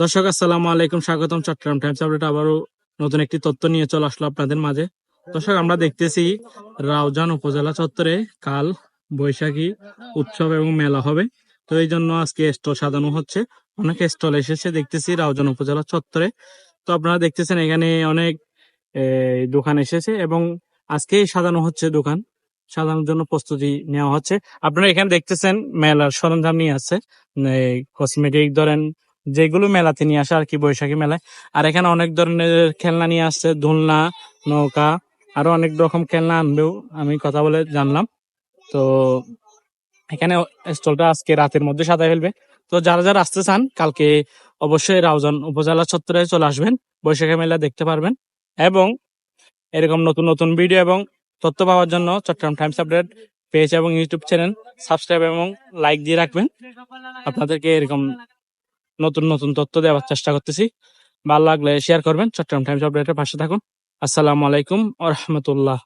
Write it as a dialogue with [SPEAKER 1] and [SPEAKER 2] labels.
[SPEAKER 1] দর্শক, আসসালামু আলাইকুম, স্বাগতম চট্টগ্রাম টাইমস আপডেট আবারও নতুন একটি তথ্য নিয়ে চলে আসলো আপনাদের মাঝে। দর্শক, আমরা দেখতেছি রাউজান উপজেলা চত্বরে কাল বৈশাখী উৎসব এবং মেলা হবে। তো এই জন্য আজকে স্টল সাজানো হচ্ছে। অনেক স্টল এসেছে, দেখতেছি রাউজান উপজেলা চত্বরে। তো আপনারা দেখতেছেন এখানে অনেক দোকান এসেছে এবং আজকেই সাজানো হচ্ছে দোকান। সাজানোর জন্য প্রস্তুতি নেওয়া হচ্ছে। আপনারা এখানে দেখতেছেন মেলার সরঞ্জাম নিয়ে আছে। কসমেটিক ধরেন যেগুলো মেলাতে নিয়ে আসে আর কি, বৈশাখী মেলায়। আর এখানে অনেক ধরনের খেলনা নিয়ে আসছে দোলনা নৌকা, আরও অনেক রকম খেলনা আনবেও আমি কথা বলে জানলাম। তো এখানে স্টলটা আজকে রাতের মধ্যে সাজাই ফেলবে। তো যারা যারা আসতে চান, কালকে অবশ্যই রাউজান উপজেলা চত্বরে চলে আসবেন, বৈশাখী মেলা দেখতে পারবেন। এবং এরকম নতুন নতুন ভিডিও এবং তথ্য পাওয়ার জন্য চট্টগ্রাম টাইমস আপডেট পেজ এবং ইউটিউব চ্যানেল সাবস্ক্রাইব এবং লাইক দিয়ে রাখবেন। আপনাদেরকে এরকম নতুন নতুন তথ্য দেওয়ার চেষ্টা করতেছি। ভালো লাগলে শেয়ার করবেন। চট্টগ্রাম টাইমস আপডেটের পাশে থাকুন। আসসালামু আলাইকুম আ রহমতুল্লাহ।